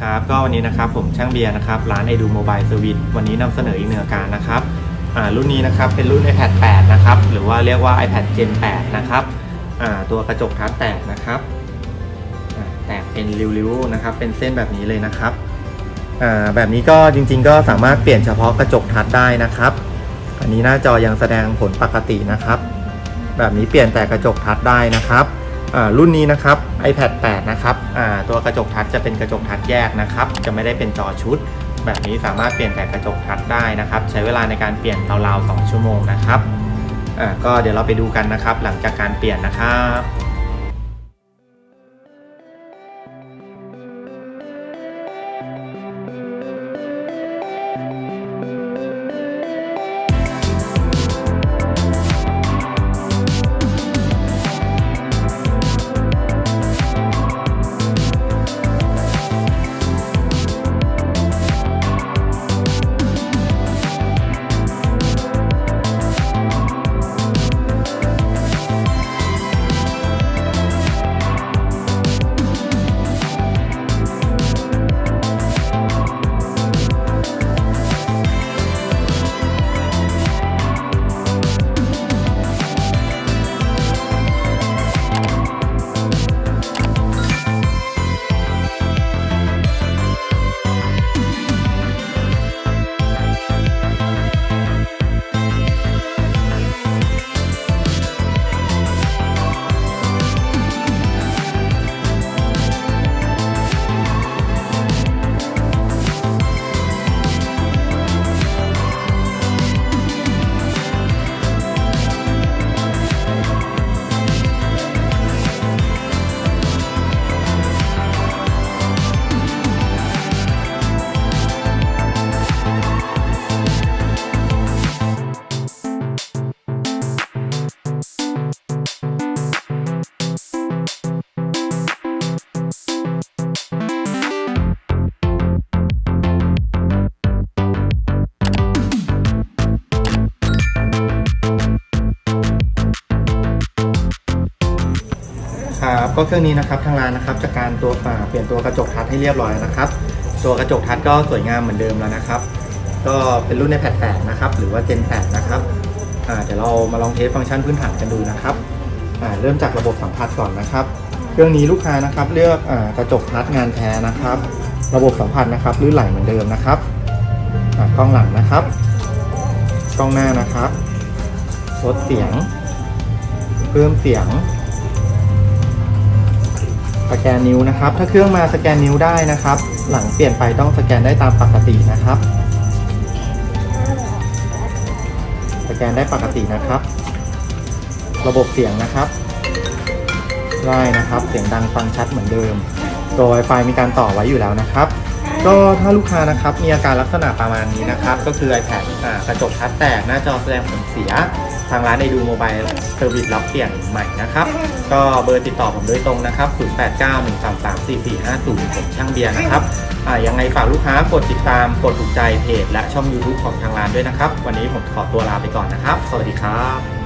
ครับก็วันนี้นะครับผมช่างเบียร์นะครับร้านไอดูโมบายเซอร์วิสวันนี้นำเสนออีกหนึ่งอาการนะครับอ่ารุ่นนี้นะครับเป็นรุ่น iPad 8 นะครับหรือว่าเรียกว่า iPad Gen 8 นะครับอ่าตัวกระจกทัชแตกนะครับแตกเป็นริ้วๆนะครับเป็นเส้นแบบนี้เลยนะครับอ่าแบบนี้ก็จริง ๆ ก็สามารถเปลี่ยนเฉพาะกระจกทัชได้นะครับ อันนี้หน้าจอยังแสดงผลปกตินะครับ แบบนี้เปลี่ยนแต่กระจกทัชได้นะครับ รุ่นนี้นะครับ iPad 8 นะครับตัวกระจกทัชจะเป็นกระจกทัชแยกนะครับ จะไม่ได้เป็นจอชุด แบบนี้สามารถเปลี่ยนแต่กระจกทัชได้นะครับ ใช้เวลาในการเปลี่ยนราวๆ2ชั่วโมงนะครับก็เดี๋ยวเราไปดูกันนะครับ หลังจากการเปลี่ยนนะครับ ครับก็เครื่องนี้นะครับทางร้านนะครับจากการตัวอ่าเปลี่ยนตัวกระจกทัชให้เรียบร้อยนะครับ ตัวกระจกทัชก็สวยงามเหมือนเดิมแล้วนะครับ ก็เป็นรุ่นในแพด8นะครับ หรือว่า Gen 8นะครับอ่าเดี๋ยวเรามาลองเทสฟังก์ชันพื้นฐานกันดูนะครับอ่าเริ่มจากระบบสัมผัสก่อนนะครับ เครื่องนี้ลูกค้านะครับเลือกอากระจกทัชงานแท้นะครับ ระบบสัมผัสนะครับลื่นไหลเหมือนเดิมนะครับอ่ากล้องหลังนะครับกล้องหน้านะครับลดเสียง เพิ่มเสียง สแกนนิ้วนะครับ ถ้าเครื่องมาสแกนนิ้วได้นะครับ หลังเปลี่ยนไปต้องสแกนได้ตามปกตินะครับ สแกนได้ปกตินะครับ ระบบเสียงนะครับได้นะครับ เสียงดังฟังชัดเหมือนเดิมตัว Wi-Fi มีการต่อไว้อยู่แล้วนะครับ ก็ถ้าลูกค้านะครับมีอาการลักษณะประมาณนี้นะครับ ก็คือ iPad อ่ากระจกทัชแตกหน้าจอแสดงผลเสีย ทางร้านไอดูโมบายเซอร์วิสรับเปลี่ยนใหม่นะครับ ก็เบอร์ติดต่อผมโดยตรงนะครับ 0891334450ผมช่างเบียร์นะครับอ่ายังไงฝากลูกค้ากดติดตามกดถูกใจเพจและช่อง YouTube ของทางร้านด้วยนะครับ วันนี้ผมขอตัวลาไปก่อนนะครับ สวัสดีครับ